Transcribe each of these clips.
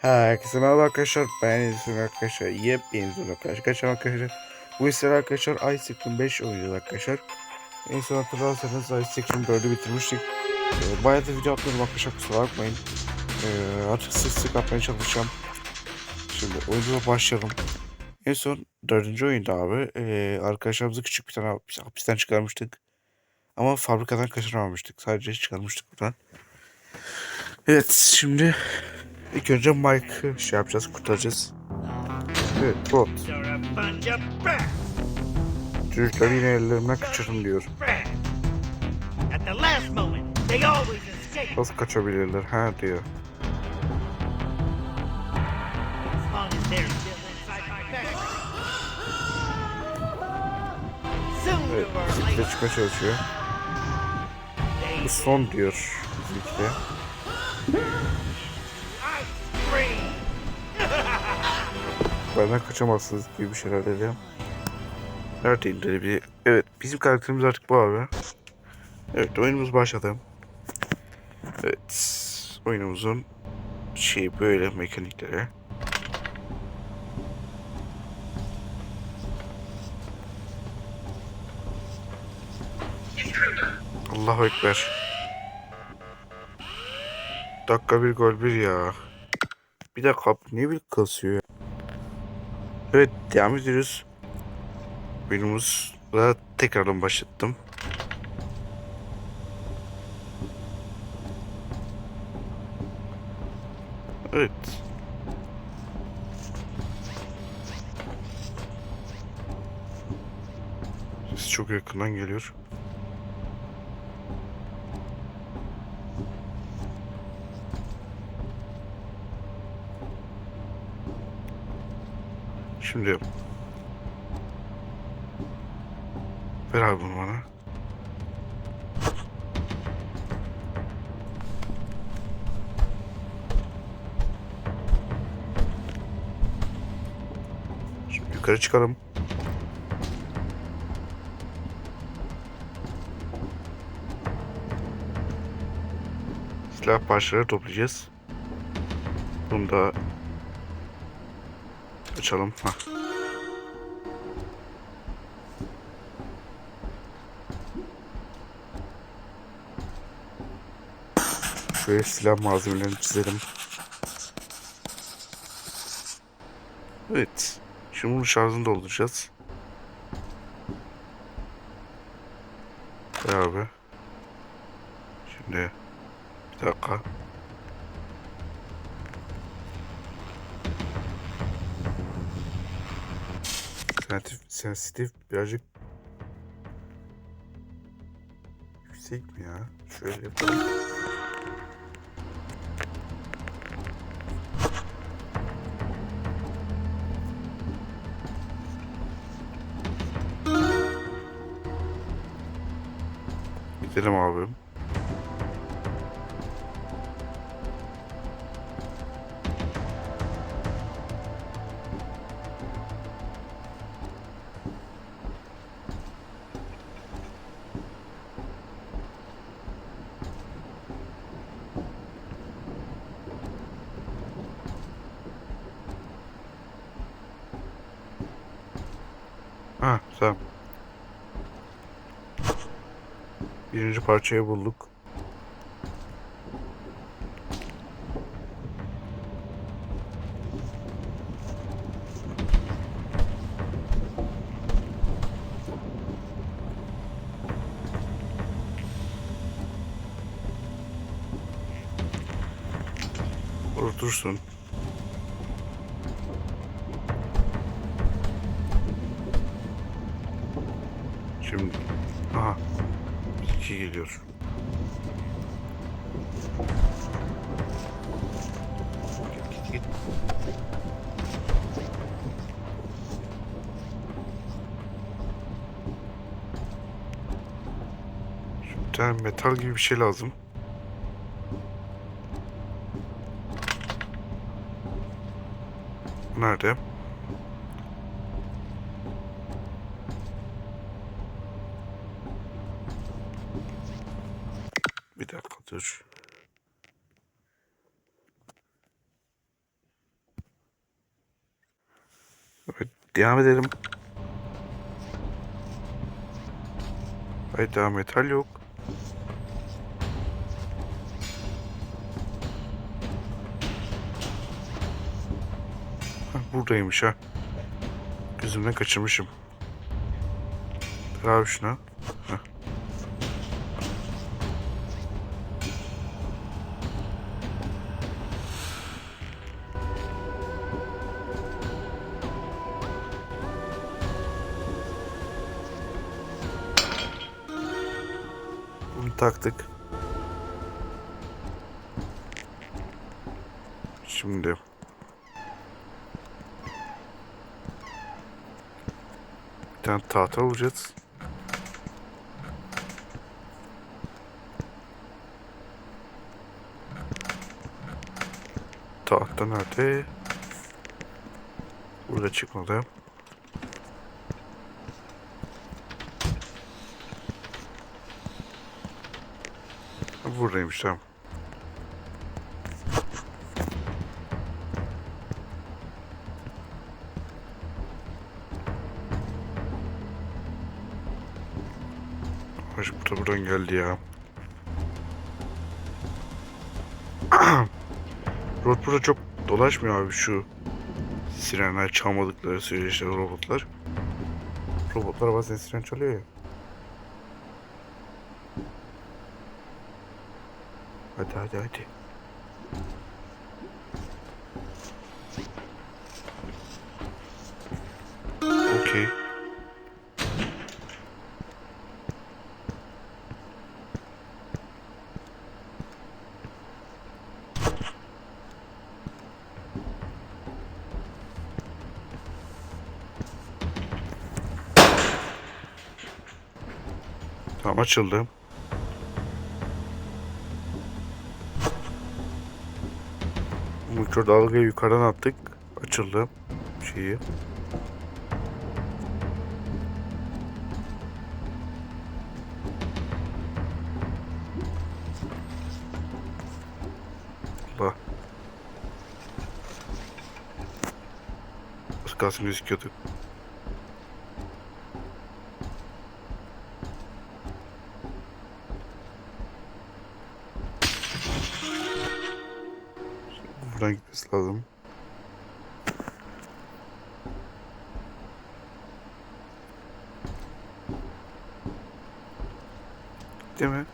Herkese merhaba arkadaşlar. Ben Edison arkadaşlar. Yepyeni bir arkadaşlar. Arkadaşlar arkadaşlar. Bu ister arkadaşlar Ice Section 5 oynuyoruz arkadaşlar. En son hatırlarsanız Ice Section 4'ü bitirmiştik. Ee, bayağı da video atmıyorum arkadaşlar kusura bakmayın. Ee, artık sık sık atmaya çalışacağım. Şimdi oyunumuza başlayalım. En son dördüncü oyunda abi ee, arkadaşlarımızı küçük bir tane hapis- hapisten çıkarmıştık. Ama fabrikadan kaçırmamıştık. Sadece çıkarmıştık buradan. Evet şimdi ilk önce Mike'ı şey yapacağız kurtaracağız. Evet bot. Çocukları yine ellerimden kaçırdım diyor. Nasıl kaçabilirler ha diyor. Evet or bizimki de later, çıkmaya çalışıyor. Bu son diyor bizimki Benden kaçamazsınız gibi bir şeyler dedi. Neredeyim dedi bir. Evet bizim karakterimiz artık bu abi. Evet oyunumuz başladı. Evet oyunumuzun şey böyle mekanikleri. Allahu Ekber. Dakika bir gol bir ya. Bir dakika ne bir kasıyor. Evet devam ediyoruz. Oyunumuzda tekrardan başlattım. Evet. Ses çok yakından geliyor. Şimdi Ver abi bunu bana. Şimdi yukarı çıkalım. Silah parçaları toplayacağız. Bunu da açalım. Hah. Şöyle silah malzemelerini çizelim. Evet. Şimdi bunun şarjını dolduracağız. Abi. Sensitif, sensitif birazcık yüksek mi ya? Şöyle yapalım. Gidelim abim. Ha tamam. Birinci parçayı bulduk. Orada Şimdi. Aha. İki geliyor. Git git git. Tane metal gibi bir şey lazım. Nerede? Bir dakika dur. Evet, devam edelim. Hayda metal yok. Heh, buradaymış ha. Gözümden kaçırmışım. Dur abi şuna. Taktık. Şimdi bir tane tahta vuracağız. Tahta nerede? Burada çıkmadı. Buradaymış tamam. Hoş bu da buradan geldi ya. Rod burada çok dolaşmıyor abi şu sirenler çalmadıkları sürece işte robotlar. Robotlar bazen siren çalıyor ya. Hadi hadi hadi. Okey. Tamam açıldı. Mikrodalgayı yukarıdan attık. Açıldı şeyi. Allah. Az kalsın. Lazım. Değil mi?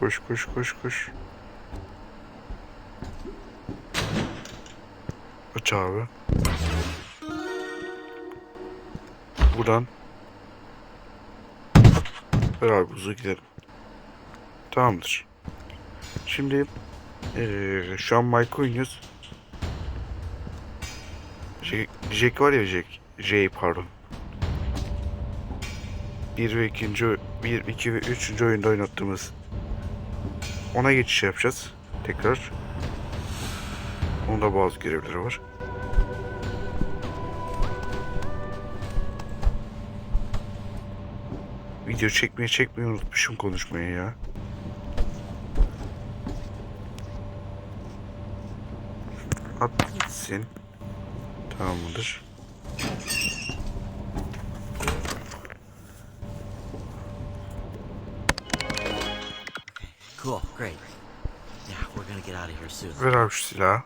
Koş koş koş koş. Aç abi. Buradan. Ver abi buzu gidelim. Tamamdır. Şimdi eee, şu an Mike oynuyoruz. Jack, var ya Jack. J pardon. Bir ve ikinci, bir, iki ve üçüncü oyunda oynattığımız. Ona geçiş yapacağız. Tekrar. Onda bazı görevleri var. Video çekmeyi çekmeyi unutmuşum konuşmayı ya. At gitsin. Tamamdır. Great. Yeah, we're gonna get out of here soon. Ver abi şu silahı.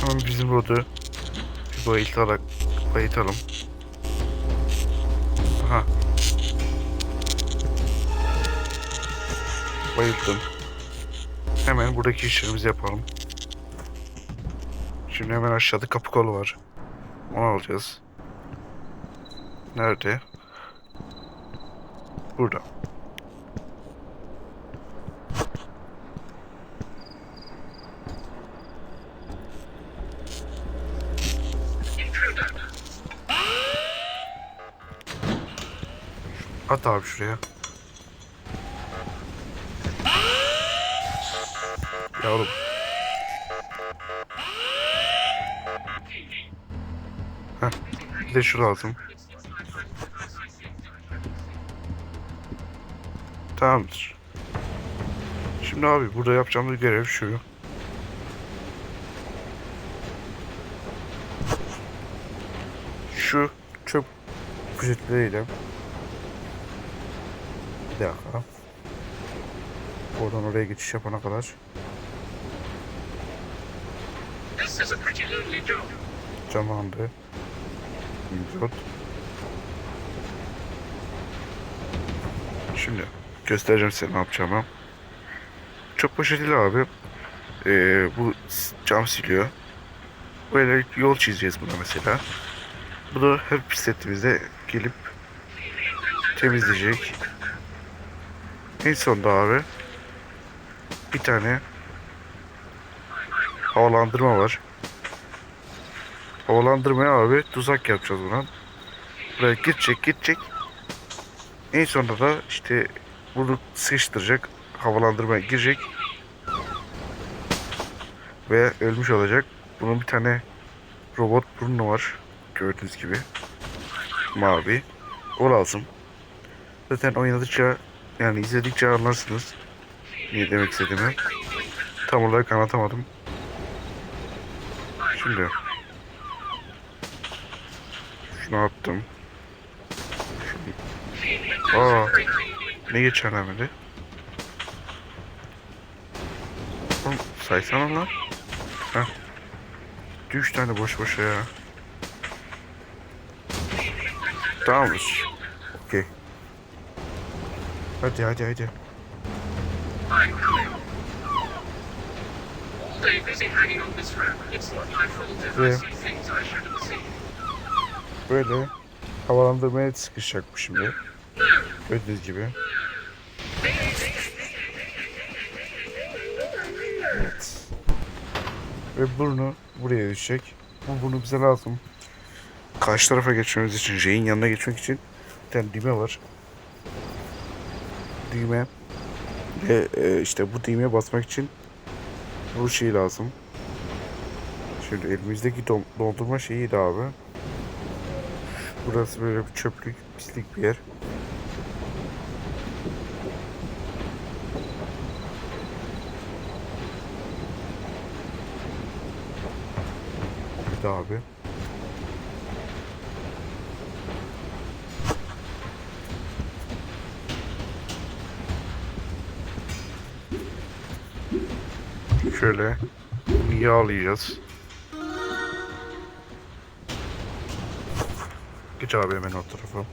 Tamam bizim rodu bir bayıltarak bayıltalım. Aha. Bayıldım. Hemen buradaki işlerimizi yapalım. Şimdi hemen aşağıda kapı kolu var. Onu alacağız. Nerede? Burada. At abi şuraya. Yavrum. De şu lazım. Tamamdır. Şimdi abi burada yapacağımız görev şu. Şu çöp poşetleriyle bir dakika. Oradan oraya geçiş yapana kadar. This İmzot. Şimdi göstereceğim size ne yapacağımı. Çöp poşetiyle abi eee, bu cam siliyor. Böyle yol çizeceğiz buna mesela. Bu da her pislettiğimizde gelip temizleyecek. En sonunda abi bir tane havalandırma var. Havalandırmaya abi tuzak yapacağız buna. Buraya gidecek gidecek. En sonunda da işte bunu sıkıştıracak. Havalandırmaya girecek. Ve ölmüş olacak. Bunun bir tane robot burnu var. Gördüğünüz gibi. Mavi. O lazım. Zaten oynadıkça yani izledikçe anlarsınız. Ne demek istediğimi. Tam olarak anlatamadım. Şimdi şunu attım. Şunu... Aa, ne geçen hamle? Oğlum saysana lan. Heh. Üç tane boş boşa ya. Tamamdır. Okey. Hadi hadi hadi. I'm Böyle havalandırmaya sıkışacak bu şimdi. Gördüğünüz gibi. Evet. Ve burnu buraya düşecek. Bu burnu bize lazım. Karşı tarafa geçmemiz için, J'in yanına geçmek için bir tane düğme var. Düğme. Ve e, işte bu düğmeye basmak için bu şey lazım. Şimdi elimizdeki don- dondurma şeyiydi abi. Burası böyle bir çöplük, pislik bir yer. Bir daha abi. Şöyle yağlayacağız. Geç abi hemen o tarafa.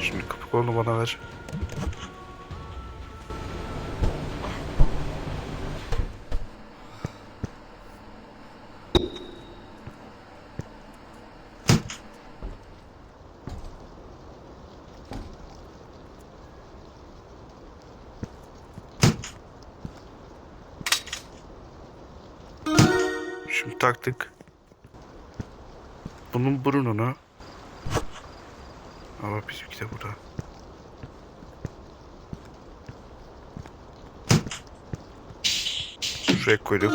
Şimdi kapı kolunu bana ver. Taktık. Bunun burnunu ama bizimki de burada. Şuraya koyduk.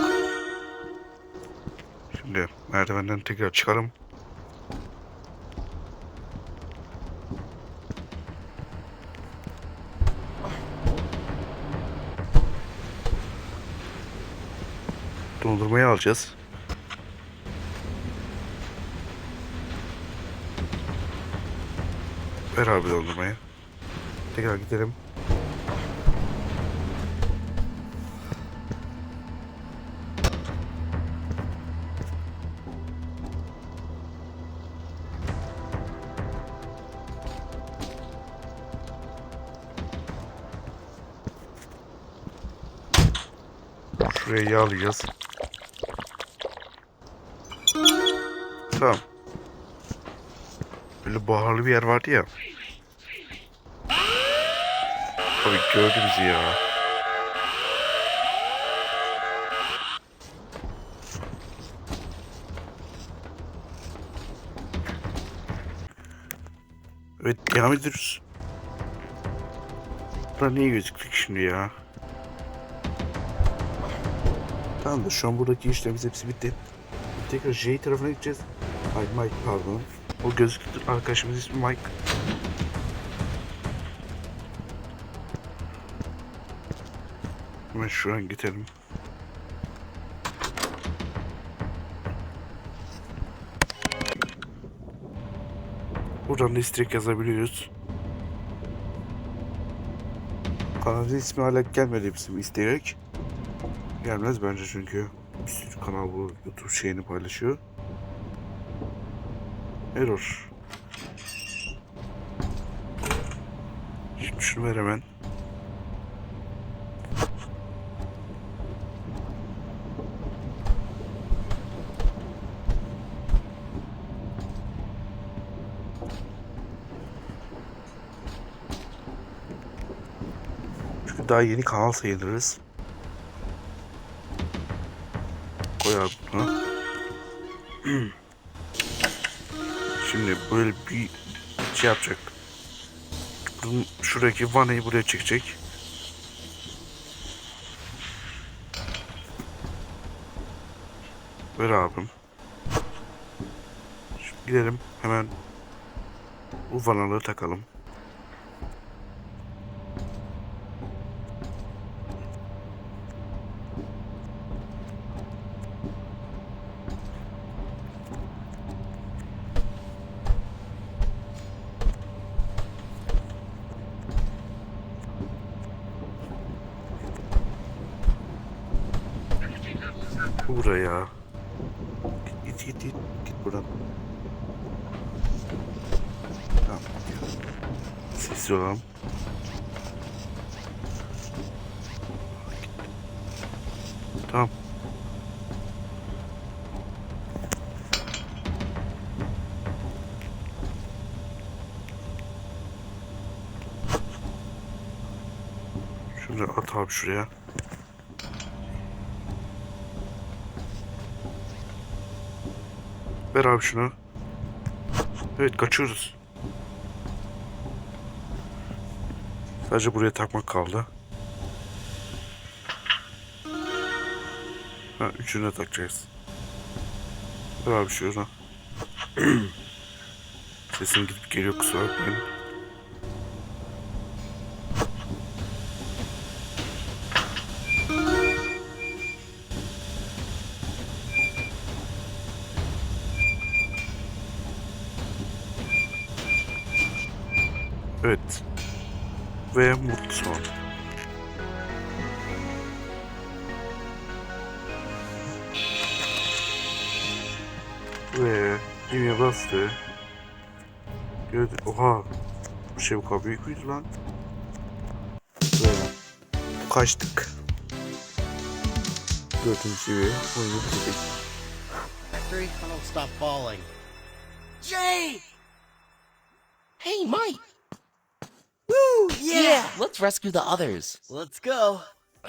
Şimdi merdivenden tekrar çıkalım. Dondurmayı alacağız. Ver abi dondurmayı. Tekrar gidelim. Şuraya yağ alacağız. Tamam. Böyle baharlı bir yer vardı ya. Abi gördü bizi ya. Evet devam ediyoruz. Burada niye gözüktük şimdi ya? Tamam da şu an buradaki işlerimiz hepsi bitti. Tekrar J tarafına gideceğiz. Ay Mike pardon. O gözüktü arkadaşımız ismi Mike. Hemen şu an gidelim. Buradan da istek yazabiliyoruz. Kanalın ismi hala gelmedi bizim isteyerek. Gelmez bence çünkü bir sürü kanal bu YouTube şeyini paylaşıyor. Error. Şimdi şunu ver hemen. Daha yeni kanal sayılırız. Koy abi. Şimdi böyle bir şey yapacak. Şuradaki vanayı buraya çekecek. Ver abim. Şimdi gidelim hemen bu vanaları takalım. Have Buraya. Git git git git buradan. Tamam. Sessiz olalım. Tamam. Şunu at abi şuraya. Ver abi şunu. Evet kaçıyoruz. Sadece buraya takmak kaldı. Ha üçünü de takacağız. Ver abi şunu. Sesim gidip geliyor kusura bakmayın. Ve mutlu son. Ve düğmeye bastı. Gördü. Oha. Bu şey bu kadar büyük müydü lan? Ve kaçtık. Gördüğünüz gibi oyunu bitirdik. Stop falling. Jay! Hey, Mike! Woo! Yeah! Let's rescue the others. Let's go.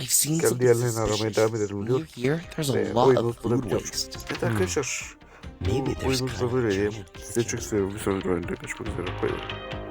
I've seen Gel something diğerlerini aramaya suspicious. devam edelim When diyor. you're here, there's a Ve lot of burada food bitiyoruz. waste. Hmm. Evet arkadaşlar. Maybe Bu there's oyunumuz da kind of böyleydi. giant Size çok seviyorum. Bir sonraki oyunda görüşmek üzere. Bay bay.